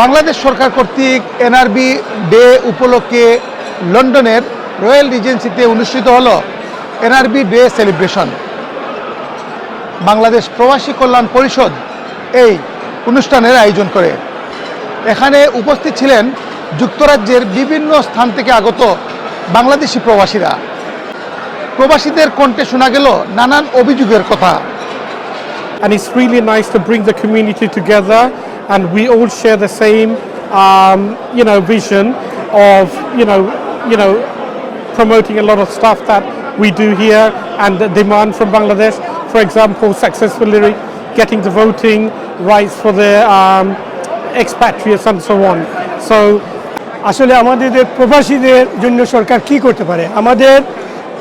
বাংলাদেশ সরকার কর্তৃক NRB day উপলক্ষে লন্ডনের রয়্যাল রিজেন্সিতে অনুষ্ঠিত হল এনআরবি ডে সেলিব্রেশন। বাংলাদেশ প্রবাসী কল্যাণ পরিষদ এই অনুষ্ঠানের আয়োজন করে। এখানে উপস্থিত ছিলেন যুক্তরাজ্যের বিভিন্ন স্থান থেকে আগত বাংলাদেশি প্রবাসীরা। প্রবাসীদের কণ্ঠে শোনা গেল নানান অভিযোগের কথা। And it's really nice to bring the community together and we all share the same um, you know vision of you know you know promoting a lot of stuff that we do here and the demand from Bangladesh for example successfully getting the voting rights for the um, expatriates and so on so আসলে আমাদের প্রবাসীদের জন্য সরকার কি করতে পারে আমাদের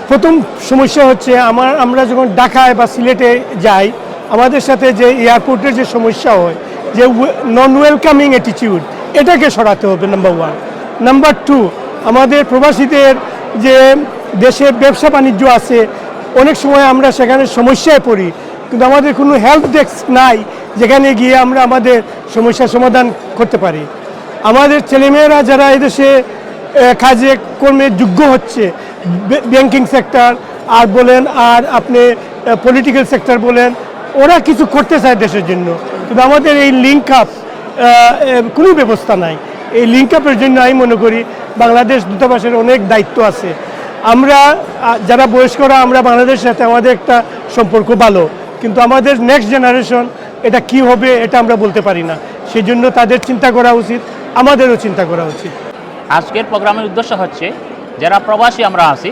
প্রথম সমস্যা হচ্ছে আমার আমরা যখন ঢাকায় বা সিলেটে যাই আমাদের সাথে যে এয়ারপোর্টের যে সমস্যা হয় যে নন ওয়েলকামিং অ্যাটিটিউড এটাকে সরাতে হবে নাম্বার ওয়ান নাম্বার টু আমাদের প্রবাসীদের যে দেশে ব্যবসা বাণিজ্য আছে, অনেক সময় আমরা সেখানে সমস্যায় পড়ি, কিন্তু আমাদের কোনো হেল্প ডেস্ক নাই, যেখানে গিয়ে আমরা আমাদের সমস্যার সমাধান করতে পারি। আমাদের ছেলেমেয়েরা যারা এদেশে কাজে, কর্মে যোগ্য হচ্ছে ব্যাংকিং সেক্টর আর বলেন, আর আপনি পলিটিক্যাল সেক্টর বলেন, ওরা কিছু করতে চায় দেশের জন্য। কিন্তু আমাদের এই লিঙ্ক আপ কোনো ব্যবস্থা নাই। এই লিঙ্ক আপের জন্য আমি মনে করি বাংলাদেশ দূতাবাসের অনেক দায়িত্ব আছে। আমরা যারা বয়স্করা আমরা বাংলাদেশের সাথে আমাদের একটা সম্পর্ক ভালো। কিন্তু আমাদের নেক্সট জেনারেশন এটা কি হবে এটা আমরা বলতে পারি না। সেই জন্য তাদের চিন্তা করা উচিত, আমাদেরও চিন্তা করা উচিত। আজকের প্রোগ্রামের উদ্দেশ্য হচ্ছে, যারা প্রবাসী আমরা আছি,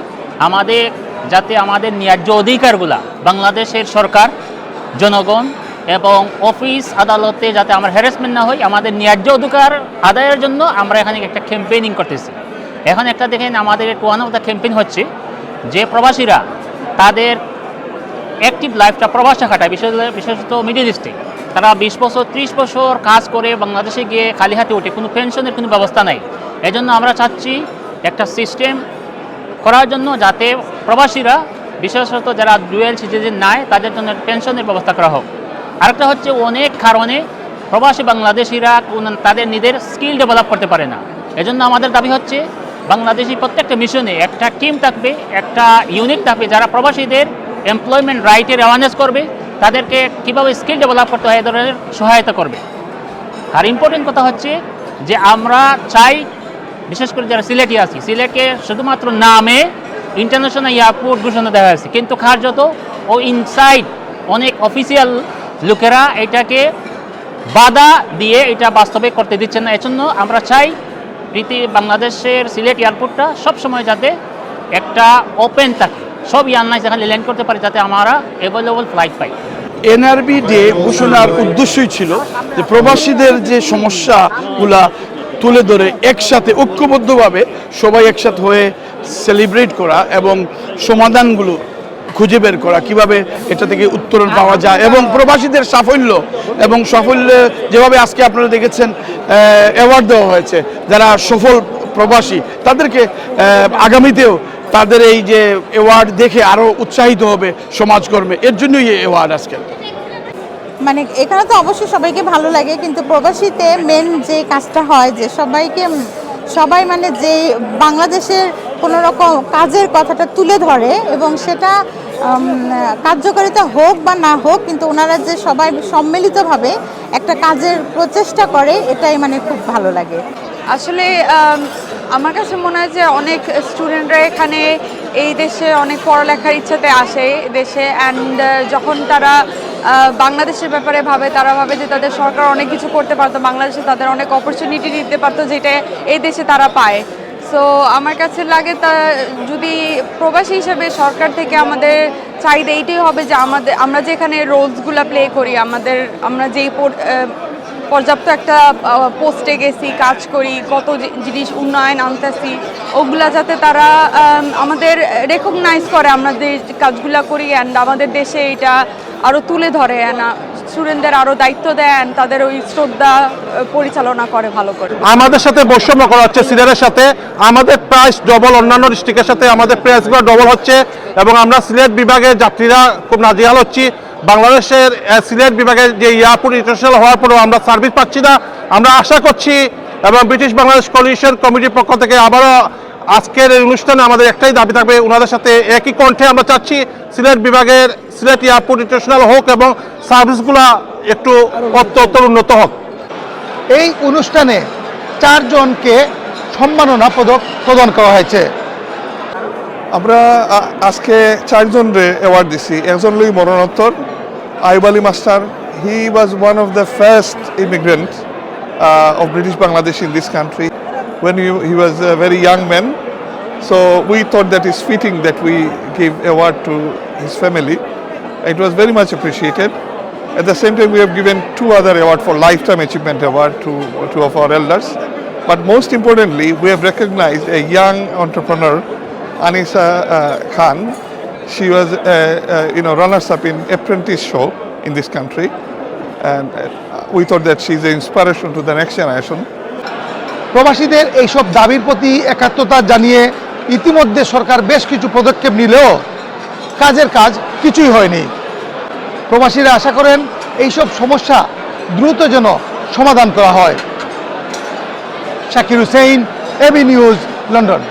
আমাদের, যাতে আমাদের ন্যায্য অধিকারগুলা বাংলাদেশের সরকার, জনগণ এবং অফিস আদালতে যাতে আমরা হ্যারাসমেন্ট না হই আমাদের ন্যায্য অধিকার আদায়ের জন্য আমরা এখানে একটা ক্যাম্পেইনিং করতেছি। এখন একটা দেখেন আমাদের ওয়ান অফ দ্য ক্যাম্পেইন হচ্ছে যে প্রবাসীরা তাদের অ্যাক্টিভ লাইফটা প্রবাসে কাটায়, বিশেষ বিশেষত মিডিল ইস্টে তারা বিশ বছর, ত্রিশ বছর কাজ করে বাংলাদেশে গিয়ে খালি হাতে ওঠে, কোনো পেনশনের কোনো ব্যবস্থা নাই। এজন্য আমরা চাচ্ছি একটা সিস্টেম করার জন্য যাতে প্রবাসীরা, বিশেষত যারা ডুয়েল সিটিজেন নাই, তাদের জন্য পেনশনের ব্যবস্থা করা হোক। আরেকটা হচ্ছে অনেক কারণে প্রবাসী বাংলাদেশিরা তাদের নিজের স্কিল ডেভেলপ করতে পারে না। এজন্য আমাদের দাবি হচ্ছে বাংলাদেশি প্রত্যেকটা মিশনে একটা টিম থাকবে, একটা ইউনিট থাকবে যারা প্রবাসীদের এমপ্লয়মেন্ট রাইটের অ্যাওয়ারনেস করবে, তাদেরকে কীভাবে স্কিল ডেভেলপ করতে হয়, এ ধরনের সহায়তা করবে। আর ইম্পর্টেন্ট কথা হচ্ছে যে আমরা চাই, বিশেষ করে যারা সিলেটে আছি সিলেটকে শুধুমাত্র নামে ইন্টারন্যাশনাল এয়ারপোর্ট ঘোষণা দেওয়া হয়েছে। কিন্তু কার্যত ও ইনসাইড অনেক অফিসিয়াল লোকেরা এটাকে বাধা দিয়ে এটা বাস্তবে করতে দিচ্ছেন না। এজন্য আমরা চাই প্রীতি বাংলাদেশের সিলেট এয়ারপোর্টটা সবসময় যাতে একটা ওপেন থাকে। সব এয়ারলাইন্স এখানে ল্যান্ড করতে পারে যাতে আমরা অ্যাভেলেবল ফ্লাইট পাই। এনআরবি ডে ঘোষণার উদ্দেশ্যই ছিল যে প্রবাসীদের যে সমস্যাগুলা তুলে ধরে একসাথে ঐক্যবদ্ধভাবে সবাই একসাথে হয়ে সেলিব্রেট করা এবং সমাধানগুলো খুঁজে বের করা, কীভাবে এটা থেকে উত্তরণ পাওয়া যায় এবং প্রবাসীদের সাফল্য এবং সাফল্য যেভাবে আজকে আপনারা দেখেছেন অ্যাওয়ার্ড দেওয়া হয়েছে, যারা সফল প্রবাসী, তাদেরকে আগামীতেও তাদের এই যে অ্যাওয়ার্ড দেখে আরও উৎসাহিত হবে সমাজকর্মে। এর জন্যই এই অ্যাওয়ার্ড আজকে। মানে এখানে তো অবশ্যই সবাইকে ভালো লাগে, কিন্তু প্রবাসীতে মেন যে কাজটা হয়, যে সবাইকে, সবাই মানে যে বাংলাদেশের কোনো রকম কাজের কথাটা তুলে ধরে এবং সেটা কার্যকারিতা হোক বা না হোক, কিন্তু ওনারা যে সবাই সম্মিলিতভাবে একটা কাজের প্রচেষ্টা করে, এটাই মানে খুব ভালো লাগে। আসলে আমার কাছে মনে হয় যে অনেক স্টুডেন্টরা এখানে এই দেশে অনেক পড়ালেখার ইচ্ছাতে আসে দেশে অ্যান্ড যখন তারা বাংলাদেশের ব্যাপারে ভাবে, তারা ভাবে যে তাদের সরকার অনেক কিছু করতে পারতো, বাংলাদেশে তাদের অনেক অপরচুনিটি দিতে পারতো যেটা এই দেশে তারা পায়। সো আমার কাছে লাগে তা, যদি প্রবাসী হিসাবে সরকার থেকে আমাদের চাহিদা এইটাই হবে যে আমাদের, আমরা যেখানে রোলসগুলো প্লে করি, আমাদের, আমরা যেই পর্যাপ্ত একটা পোস্টে গেছি, কাজ করি, কত জিনিস উন্নয়ন আনতেছি, ওগুলা যাতে তারা আমাদের রেকগনাইজ করে, আমরা যে কাজগুলা করি অ্যান্ড আমাদের দেশে এটা আরও তুলে ধরে অ্যান্ড স্টুডেন্টদের আরও দায়িত্ব দেন, তাদের ওই শ্রদ্ধা পরিচালনা করে ভালো করে। আমাদের সাথে বৈষম্য করা হচ্ছে সিলেটের সাথে। আমাদের প্রাইস ডবল অন্যান্য ডিস্ট্রিক্টের সাথে আমাদের প্রাইসগুলো ডবল হচ্ছে এবং আমরা সিলেট বিভাগের যাত্রীরা খুব নাজিহাল হচ্ছি। বাংলাদেশের সিলেট বিভাগের যে এয়ারপোর্ট ইন্টারন্যাশনাল হওয়ার পরেও আমরা সার্ভিস পাচ্ছি না। আমরা আশা করছি এবং ব্রিটিশ বাংলাদেশ কোলিশন কমিটির পক্ষ থেকে আবারও আজকের এই অনুষ্ঠানে আমাদের একটাই দাবি থাকবে ওনাদের সাথে একই কণ্ঠে আমরা চাচ্ছি সিলেট বিভাগের, সিলেট এয়ারপোর্ট ইন্টারন্যাশনাল হোক এবং সার্ভিসগুলো একটু অত্যন্তর উন্নত হোক। এই অনুষ্ঠানে চারজনকে সম্মাননা পদক প্রদান করা হয়েছে। আমরা আজকে চারজন রে অ্যাওয়ার্ড দিছি। একজন লই মরণোত্তর Ayub Ali master. He was one of the first immigrant of British Bangladesh in this country when he, he was a very young man. So we thought that it's fitting that we give award to his family. It was very much appreciated. At the same time we have given two other award for lifetime achievement award to two of our elders but most importantly we have recognized a young entrepreneur Anisa uh, Khan. She was, uh, uh, you know, runners-up in apprentice show in this country, and uh, we thought that she's an inspiration to the next generation. প্রবাসীদের এইসব দাবির প্রতি একাত্মতা জানিয়ে ইতিমধ্যে সরকার বেশ কিছু পদক্ষেপ নিলেও কাজের কাজ কিছুই হয়নি প্রবাসীরা আশা করেন এইসব সমস্যা দ্রুত যেন সমাধান করা হয়। Shakir Hussain AB news, London.